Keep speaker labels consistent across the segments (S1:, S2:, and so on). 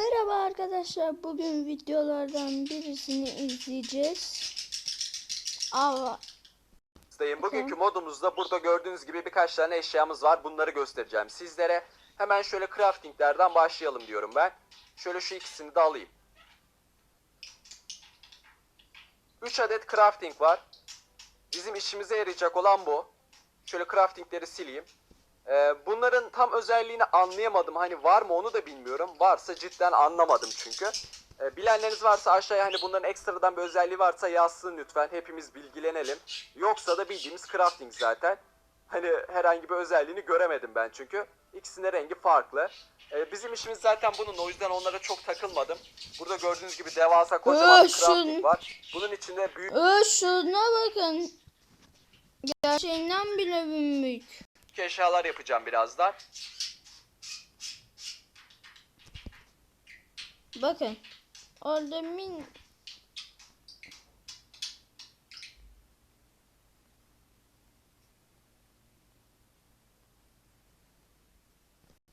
S1: Merhaba arkadaşlar. Bugün videolardan birisini izleyeceğiz. Aa,
S2: Dayım. Bugünkü modumuzda burada gördüğünüz gibi birkaç tane eşyamız var. Bunları göstereceğim sizlere. Hemen şöyle craftinglerden başlayalım diyorum ben. Şöyle şu ikisini de alayım. 3 adet crafting var. Bizim işimize yarayacak olan bu. Şöyle craftingleri sileyim. Ee, bunların özelliğini anlayamadım. Hani var mı onu da bilmiyorum. Varsa cidden anlamadım çünkü. Ee, bilenleriniz varsa aşağıya hani bunların ekstradan bir özelliği varsa yazsın lütfen. Hepimiz bilgilenelim. Yoksa da bildiğimiz crafting zaten. Hani herhangi bir özelliğini göremedim ben çünkü. İkisinin rengi farklı. Ee, bizim işimiz zaten bunun o yüzden onlara çok takılmadım. Burada gördüğünüz gibi devasa kocaman bir crafting
S1: şun-
S2: var. Bunun içinde büyük
S1: ö, şuna bakın. Gerçeğinden bile büyük.
S2: eşyalar yapacağım birazdan.
S1: Bakın. Orada min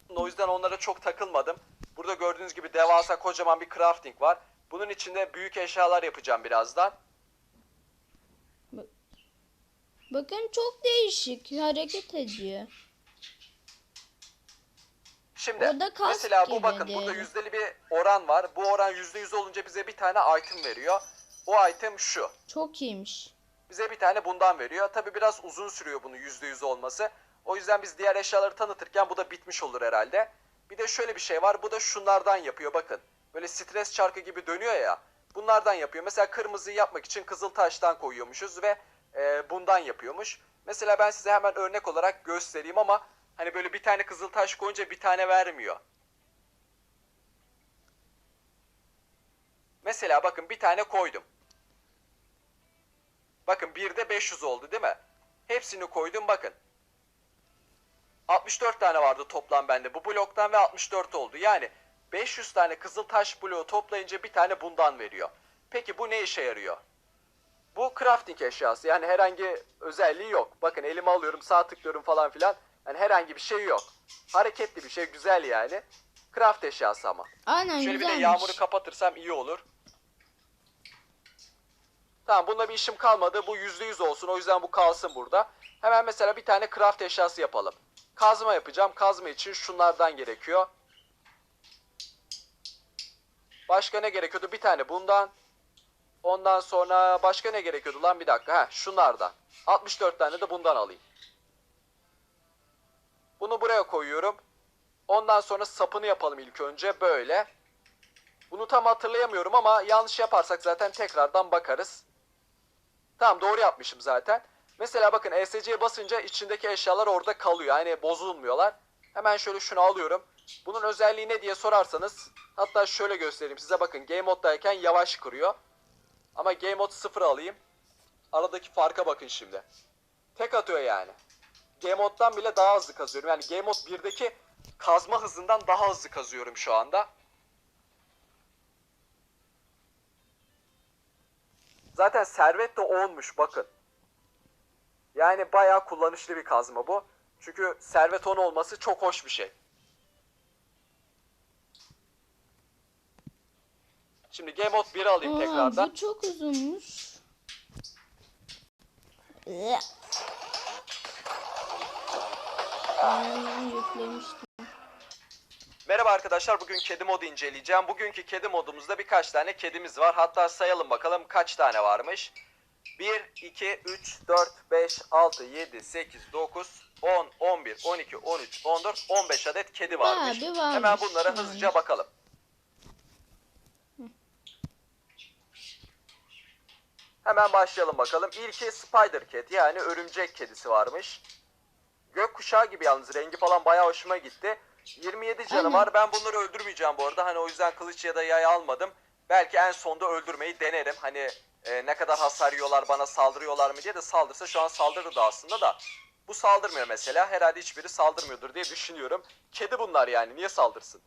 S2: O yüzden onlara çok takılmadım. Burada gördüğünüz gibi devasa kocaman bir crafting var. Bunun içinde büyük eşyalar yapacağım birazdan.
S1: bakın çok değişik hareket ediyor.
S2: Şimdi mesela bu bakın
S1: değil.
S2: burada yüzdeli bir oran var. Bu oran yüzde yüz olunca bize bir tane item veriyor. O item şu.
S1: Çok iyiymiş.
S2: Bize bir tane bundan veriyor. Tabi biraz uzun sürüyor bunu yüzde yüz olması. O yüzden biz diğer eşyaları tanıtırken bu da bitmiş olur herhalde. Bir de şöyle bir şey var. Bu da şunlardan yapıyor bakın. Böyle stres çarkı gibi dönüyor ya. Bunlardan yapıyor. Mesela kırmızıyı yapmak için kızıl taştan koyuyormuşuz ve e, bundan yapıyormuş. Mesela ben size hemen örnek olarak göstereyim ama hani böyle bir tane kızıl taş koyunca bir tane vermiyor. Mesela bakın bir tane koydum. Bakın bir de 500 oldu değil mi? Hepsini koydum bakın. 64 tane vardı toplam bende bu bloktan ve 64 oldu. Yani 500 tane kızıl taş bloğu toplayınca bir tane bundan veriyor. Peki bu ne işe yarıyor? Bu crafting eşyası yani herhangi özelliği yok. Bakın elime alıyorum sağ tıklıyorum falan filan. Yani herhangi bir şey yok. Hareketli bir şey güzel yani. Craft eşyası ama.
S1: Aynen
S2: Şöyle bir de
S1: güzelmiş.
S2: yağmuru kapatırsam iyi olur. Tamam bunda bir işim kalmadı. Bu yüzde yüz olsun. O yüzden bu kalsın burada. Hemen mesela bir tane craft eşyası yapalım. Kazma yapacağım. Kazma için şunlardan gerekiyor. Başka ne gerekiyordu? Bir tane bundan. Ondan sonra başka ne gerekiyordu lan? Bir dakika. Heh, şunlardan. 64 tane de bundan alayım. Bunu buraya koyuyorum. Ondan sonra sapını yapalım ilk önce. Böyle. Bunu tam hatırlayamıyorum ama yanlış yaparsak zaten tekrardan bakarız. Tamam doğru yapmışım zaten. Mesela bakın ESC'ye basınca içindeki eşyalar orada kalıyor. Yani bozulmuyorlar. Hemen şöyle şunu alıyorum. Bunun özelliği ne diye sorarsanız hatta şöyle göstereyim size bakın game moddayken yavaş kırıyor. Ama game mod 0 alayım. Aradaki farka bakın şimdi. Tek atıyor yani. Game moddan bile daha hızlı kazıyorum. Yani game mod 1'deki kazma hızından daha hızlı kazıyorum şu anda. Zaten servet de olmuş bakın. Yani bayağı kullanışlı bir kazma bu. Çünkü servet 10 olması çok hoş bir şey. Şimdi Game Mode 1'i alayım
S1: Aa,
S2: tekrardan.
S1: bu çok uzunmuş. Yüklemiştim.
S2: Merhaba arkadaşlar bugün kedi modu inceleyeceğim. Bugünkü kedi modumuzda birkaç tane kedimiz var. Hatta sayalım bakalım kaç tane varmış. 1, 2, 3, 4, 5, 6, 7, 8, 9, 10, 11, 12, 13, 14, 15 adet kedi varmış.
S1: bir varmış
S2: Hemen bunlara
S1: yani.
S2: hızlıca bakalım. Hemen başlayalım bakalım. İlki Spider Cat yani örümcek kedisi varmış. Gökkuşağı gibi yalnız rengi falan bayağı hoşuma gitti. 27 canı var. Ben bunları öldürmeyeceğim bu arada. Hani o yüzden kılıç ya da yay almadım. Belki en sonda öldürmeyi denerim. Hani e, ne kadar hasar yiyorlar bana saldırıyorlar mı diye de saldırsa şu an saldırırdı aslında da. Bu saldırmıyor mesela. Herhalde hiçbiri saldırmıyordur diye düşünüyorum. Kedi bunlar yani. Niye saldırsın?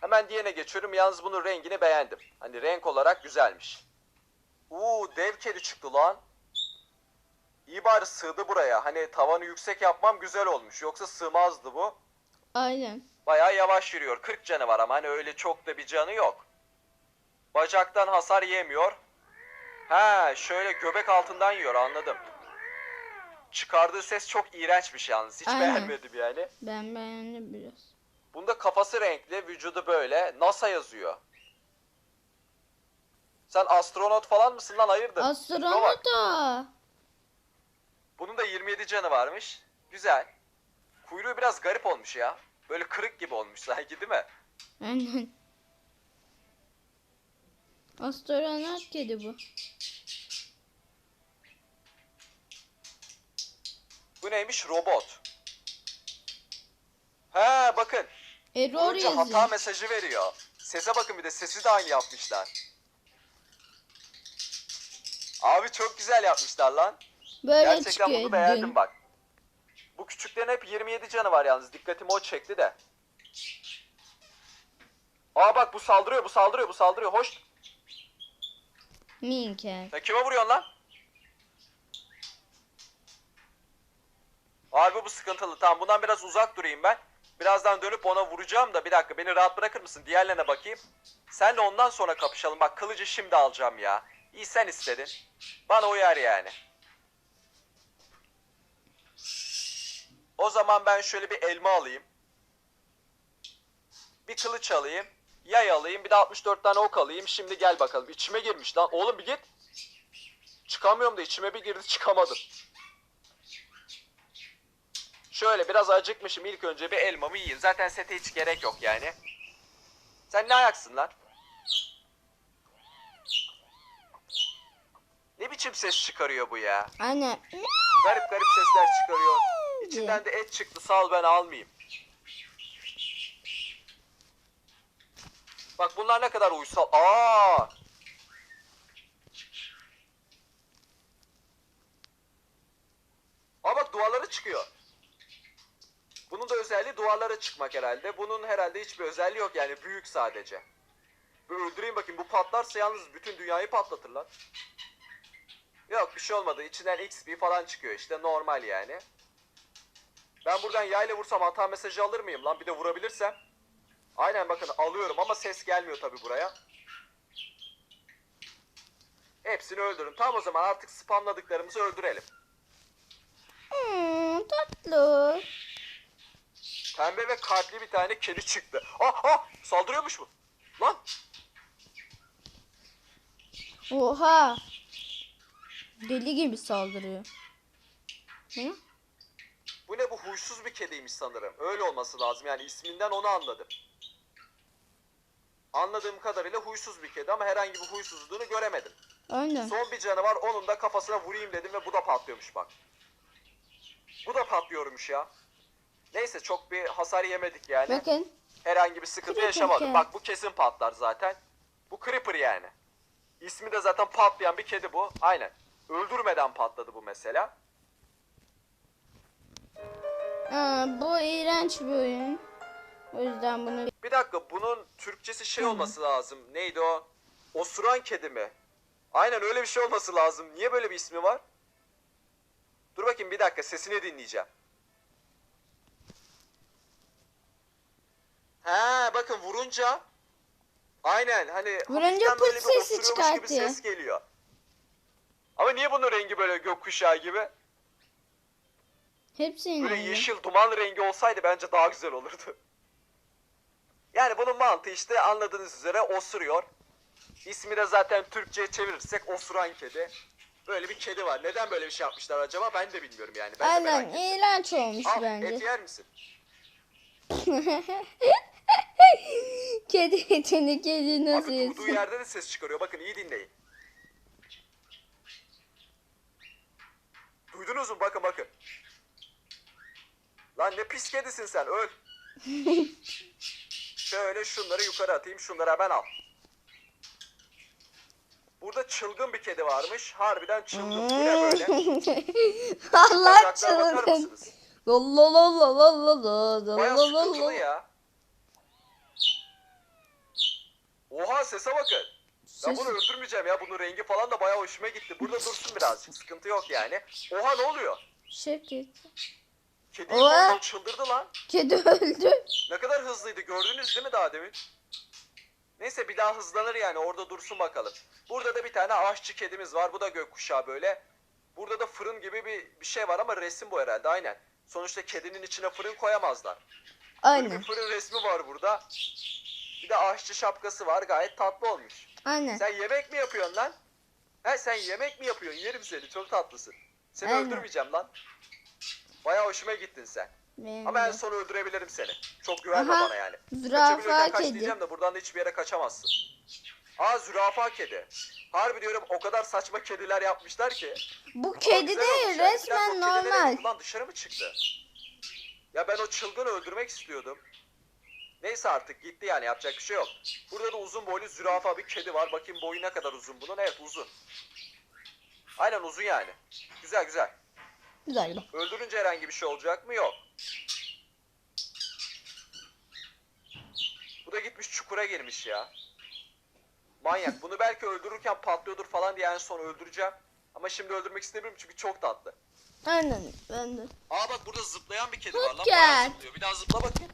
S2: Hemen diğerine geçiyorum. Yalnız bunun rengini beğendim. Hani renk olarak güzelmiş. Uuu dev kedi çıktı lan. İyi bari sığdı buraya. Hani tavanı yüksek yapmam güzel olmuş. Yoksa sığmazdı bu.
S1: Aynen.
S2: Bayağı yavaş yürüyor. 40 canı var ama hani öyle çok da bir canı yok. Bacaktan hasar yemiyor. He şöyle göbek altından yiyor anladım. Çıkardığı ses çok iğrençmiş yalnız. Hiç
S1: Aynen.
S2: beğenmedim yani.
S1: Ben beğendim biraz.
S2: Bunda kafası renkli, vücudu böyle. NASA yazıyor. Sen astronot falan mısın lan hayırdır?
S1: Astronot o.
S2: Bunun da 27 canı varmış. Güzel. Kuyruğu biraz garip olmuş ya. Böyle kırık gibi olmuş sanki değil mi?
S1: Aynen. Astronot kedi bu.
S2: Bu neymiş? Robot. He bakın.
S1: Error
S2: Vurunca hata
S1: yazıyor.
S2: mesajı veriyor. Sese bakın bir de sesi de aynı yapmışlar. Abi çok güzel yapmışlar lan.
S1: Böyle
S2: Gerçekten
S1: çıkıyor.
S2: bunu beğendim
S1: dün.
S2: bak. Bu küçüklerin hep 27 canı var yalnız. Dikkatimi o çekti de. Aa bak bu saldırıyor, bu saldırıyor, bu saldırıyor. Hoş.
S1: Minker.
S2: Sen kime vuruyorsun lan? Abi bu sıkıntılı. Tamam bundan biraz uzak durayım ben. Birazdan dönüp ona vuracağım da bir dakika beni rahat bırakır mısın? Diğerlerine bakayım. Senle ondan sonra kapışalım. Bak kılıcı şimdi alacağım ya. İyi sen istedin. Bana uyar yani. O zaman ben şöyle bir elma alayım. Bir kılıç alayım. Yay alayım. Bir de 64 tane ok alayım. Şimdi gel bakalım. İçime girmiş lan. Oğlum bir git. Çıkamıyorum da içime bir girdi çıkamadım. Şöyle biraz acıkmışım. İlk önce bir elmamı yiyeyim. Zaten sete hiç gerek yok yani. Sen ne ayaksın lan? Ne biçim ses çıkarıyor bu ya?
S1: Aynen.
S2: Garip garip sesler çıkarıyor. İçinden de et çıktı sağ ol ben almayayım. Bak bunlar ne kadar uysal. Aa! Aa bak duvarlara çıkıyor. Bunun da özelliği duvarlara çıkmak herhalde. Bunun herhalde hiçbir özelliği yok yani büyük sadece. Bir öldüreyim bakayım bu patlarsa yalnız bütün dünyayı patlatır lan. Yok bir şey olmadı. İçinden XP falan çıkıyor işte normal yani. Ben buradan yayla vursam hata mesajı alır mıyım lan? Bir de vurabilirsem. Aynen bakın alıyorum ama ses gelmiyor tabi buraya. Hepsini öldürün. Tamam o zaman artık spamladıklarımızı öldürelim.
S1: Hmm, tatlı.
S2: Pembe ve kalpli bir tane kedi çıktı. Ah ah saldırıyormuş bu. Lan
S1: Oha. Deli gibi saldırıyor. Hı?
S2: Bu ne bu huysuz bir kediymiş sanırım. Öyle olması lazım yani isminden onu anladım. Anladığım kadarıyla huysuz bir kedi ama herhangi bir huysuzluğunu göremedim.
S1: Aynen.
S2: Son bir canı var onun da kafasına vurayım dedim ve bu da patlıyormuş bak. Bu da patlıyormuş ya. Neyse çok bir hasar yemedik yani.
S1: Bakın.
S2: Herhangi bir sıkıntı
S1: Creeper
S2: yaşamadık.
S1: cat.
S2: Bak bu kesin patlar zaten. Bu Creeper yani. İsmi de zaten patlayan bir kedi bu. Aynen. Öldürmeden patladı bu mesela.
S1: Aa, bu iğrenç bir oyun. O yüzden bunu
S2: Bir dakika bunun Türkçesi şey olması lazım. Neydi o? Osuran kedi mi? Aynen öyle bir şey olması lazım. Niye böyle bir ismi var? Dur bakayım bir dakika sesini dinleyeceğim. He bakın vurunca aynen hani
S1: Vurunca
S2: hafiften
S1: pıt sesi
S2: osuruyormuş gibi
S1: çıkartıyor.
S2: ses geliyor. Ama niye bunun rengi böyle gökkuşağı gibi?
S1: Hepsini
S2: Böyle
S1: öyle.
S2: yeşil duman rengi olsaydı bence daha güzel olurdu. Yani bunun mantığı işte anladığınız üzere osuruyor. İsmi de zaten Türkçe'ye çevirirsek osuran kedi. Böyle bir kedi var. Neden böyle bir şey yapmışlar acaba ben de bilmiyorum yani. Ben de
S1: Aynen
S2: merak ettim.
S1: iğrenç olmuş
S2: Al et
S1: bence.
S2: yer misin?
S1: kedi etini kedi nasıl
S2: Abi durduğu
S1: yesin?
S2: yerde de ses çıkarıyor. Bakın iyi dinleyin. Duydunuz mu? Bakın bakın. Lan ne pis kedisin sen. Öl. Şöyle şunları yukarı atayım. Şunları hemen al. Burada çılgın bir kedi varmış. Harbiden çılgın. Bu ne böyle?
S1: Allah
S2: Bacaklara bakar
S1: çılgın.
S2: mısınız?
S1: La la la la la la la la
S2: Baya
S1: la la
S2: sıkıntılı
S1: la.
S2: ya. Oha sese bakın. Ben
S1: Ses-
S2: bunu öldürmeyeceğim ya. Bunun rengi falan da baya hoşuma gitti. Burada dursun birazcık. Sıkıntı yok yani. Oha ne oluyor?
S1: Şirket.
S2: Kedi kontrol çıldırdı lan.
S1: Kedi öldü.
S2: Ne kadar hızlıydı gördünüz değil mi daha demin? Neyse bir daha hızlanır yani orada dursun bakalım. Burada da bir tane aşçı kedimiz var. Bu da gökkuşağı böyle. Burada da fırın gibi bir, bir şey var ama resim bu herhalde aynen. Sonuçta kedinin içine fırın koyamazlar. Böyle
S1: Aynen.
S2: bir fırın resmi var burada. Bir de aşçı şapkası var gayet tatlı olmuş.
S1: Aynen.
S2: Sen yemek mi yapıyorsun lan? He sen yemek mi yapıyorsun? Yerim seni çok tatlısın. Seni
S1: Aynen.
S2: öldürmeyeceğim lan. Baya hoşuma gittin sen.
S1: Benim
S2: Ama en son öldürebilirim seni. Çok güvenme
S1: Aha,
S2: bana yani.
S1: zürafa
S2: kaç
S1: kedi.
S2: diyeceğim de buradan da hiçbir yere kaçamazsın. Aa zürafa kedi. Harbi diyorum o kadar saçma kediler yapmışlar ki.
S1: Bu
S2: Ama
S1: kedi değil
S2: yani.
S1: resmen normal.
S2: Ulan dışarı mı çıktı? Ya ben o çılgını öldürmek istiyordum. Neyse artık gitti yani yapacak bir şey yok. Burada da uzun boylu zürafa bir kedi var. Bakayım boyu ne kadar uzun bunun. Evet uzun. Aynen uzun yani. Güzel güzel.
S1: Güzel.
S2: Öldürünce herhangi bir şey olacak mı? Yok. Bu da gitmiş çukura girmiş ya. Manyak. Bunu belki öldürürken patlıyordur falan diye en son öldüreceğim. Ama şimdi öldürmek istemiyorum çünkü çok tatlı.
S1: Aynen ben de.
S2: Aa bak burada zıplayan bir kedi var lan. Bayağı zıplıyor. Bir daha zıpla bakayım.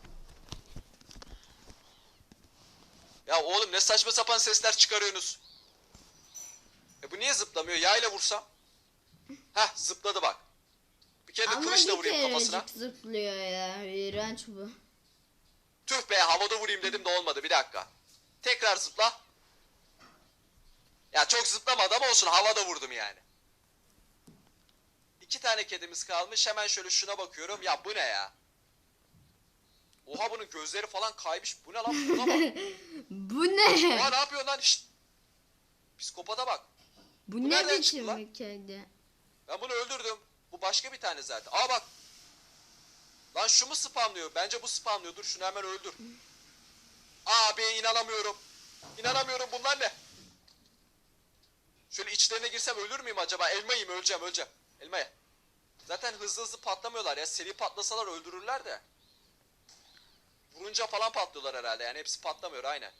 S2: Ya oğlum ne saçma sapan sesler çıkarıyorsunuz. E bu niye zıplamıyor? Yayla vursam. Heh zıpladı bak. De
S1: Ama
S2: kılıçla
S1: bir
S2: kafasına.
S1: kerecik zıplıyor ya. İğrenç bu.
S2: Tüh be havada vurayım dedim de olmadı bir dakika. Tekrar zıpla. Ya çok zıplamadı ama olsun havada vurdum yani. İki tane kedimiz kalmış hemen şöyle şuna bakıyorum. Ya bu ne ya? Oha bunun gözleri falan kaymış. Bu ne lan? Buna bak.
S1: Bu ne?
S2: Oha ne yapıyor lan? Şşt. Psikopata bak.
S1: Bu
S2: bu
S1: ne
S2: nereden çıktı
S1: biçim
S2: lan?
S1: bir kedi?
S2: Ben bunu öldürdüm. Bu başka bir tane zaten. Aa bak. Lan şu mu spamlıyor? Bence bu spamlıyor. Dur şunu hemen öldür. Abi inanamıyorum. İnanamıyorum bunlar ne? Şöyle içlerine girsem ölür müyüm acaba? Elma yiyeyim öleceğim öleceğim. Elma ye. Zaten hızlı hızlı patlamıyorlar ya. Seri patlasalar öldürürler de. Vurunca falan patlıyorlar herhalde. Yani hepsi patlamıyor aynen.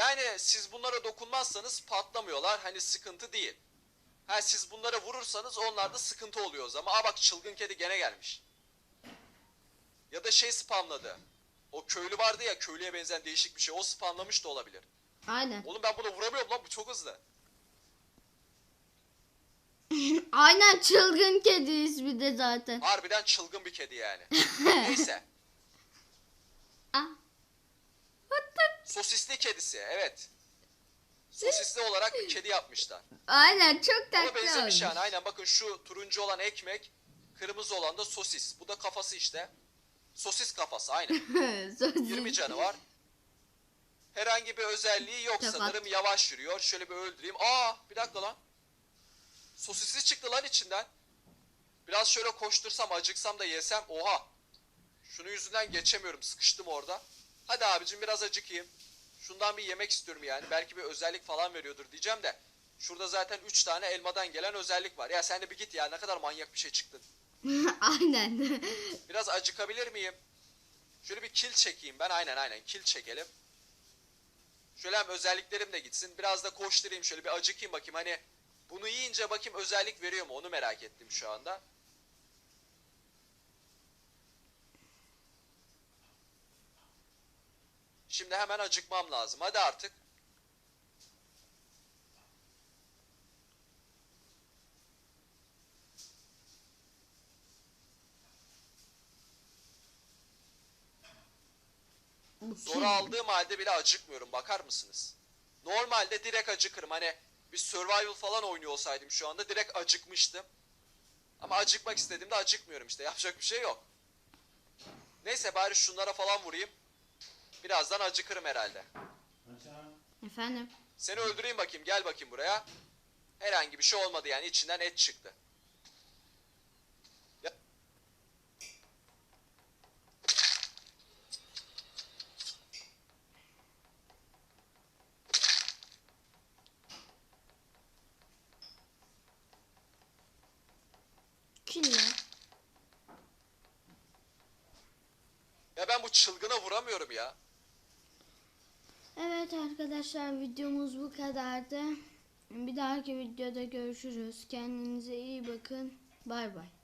S2: Yani siz bunlara dokunmazsanız patlamıyorlar. Hani sıkıntı değil. Ha siz bunlara vurursanız onlarda sıkıntı oluyor o zaman. Aa bak çılgın kedi gene gelmiş. Ya da şey spamladı. O köylü vardı ya köylüye benzeyen değişik bir şey. O spamlamış da olabilir.
S1: Aynen.
S2: Oğlum ben buna vuramıyorum lan bu çok hızlı.
S1: Aynen çılgın kedi ismi de zaten.
S2: Harbiden çılgın bir kedi yani. Neyse.
S1: Ah.
S2: Sosisli kedisi evet. Sosisli olarak bir kedi yapmışlar.
S1: Aynen çok
S2: Ona
S1: tatlı
S2: benzemiş
S1: olmuş.
S2: yani. Aynen bakın şu turuncu olan ekmek, kırmızı olan da sosis. Bu da kafası işte. Sosis kafası aynen.
S1: Sosis.
S2: 20 canı var. Herhangi bir özelliği yok
S1: Kapat.
S2: sanırım. Yavaş yürüyor. Şöyle bir öldüreyim. Aa bir dakika lan. Sosisi çıktı lan içinden. Biraz şöyle koştursam acıksam da yesem. Oha. Şunun yüzünden geçemiyorum. Sıkıştım orada. Hadi abicim biraz acıkayım. Şundan bir yemek istiyorum yani. Belki bir özellik falan veriyordur diyeceğim de. Şurada zaten 3 tane elmadan gelen özellik var. Ya sen de bir git ya ne kadar manyak bir şey çıktın.
S1: Aynen.
S2: Biraz acıkabilir miyim? Şöyle bir kill çekeyim ben. Aynen aynen kill çekelim. Şöyle hem özelliklerim de gitsin. Biraz da koşturayım şöyle bir acıkayım bakayım. Hani bunu yiyince bakayım özellik veriyor mu onu merak ettim şu anda. Şimdi hemen acıkmam lazım. Hadi artık. Zor aldığım halde bile acıkmıyorum bakar mısınız? Normalde direkt acıkırım hani bir survival falan oynuyor olsaydım şu anda direkt acıkmıştım. Ama acıkmak istediğimde acıkmıyorum işte yapacak bir şey yok. Neyse bari şunlara falan vurayım. Birazdan acıkırım herhalde.
S1: Efendim.
S2: Seni öldüreyim bakayım gel bakayım buraya. Herhangi bir şey olmadı yani içinden et çıktı. Ya-
S1: Kim ne?
S2: Ya ben bu çılgına vuramıyorum ya.
S1: Evet arkadaşlar videomuz bu kadardı. Bir dahaki videoda görüşürüz. Kendinize iyi bakın. Bay bay.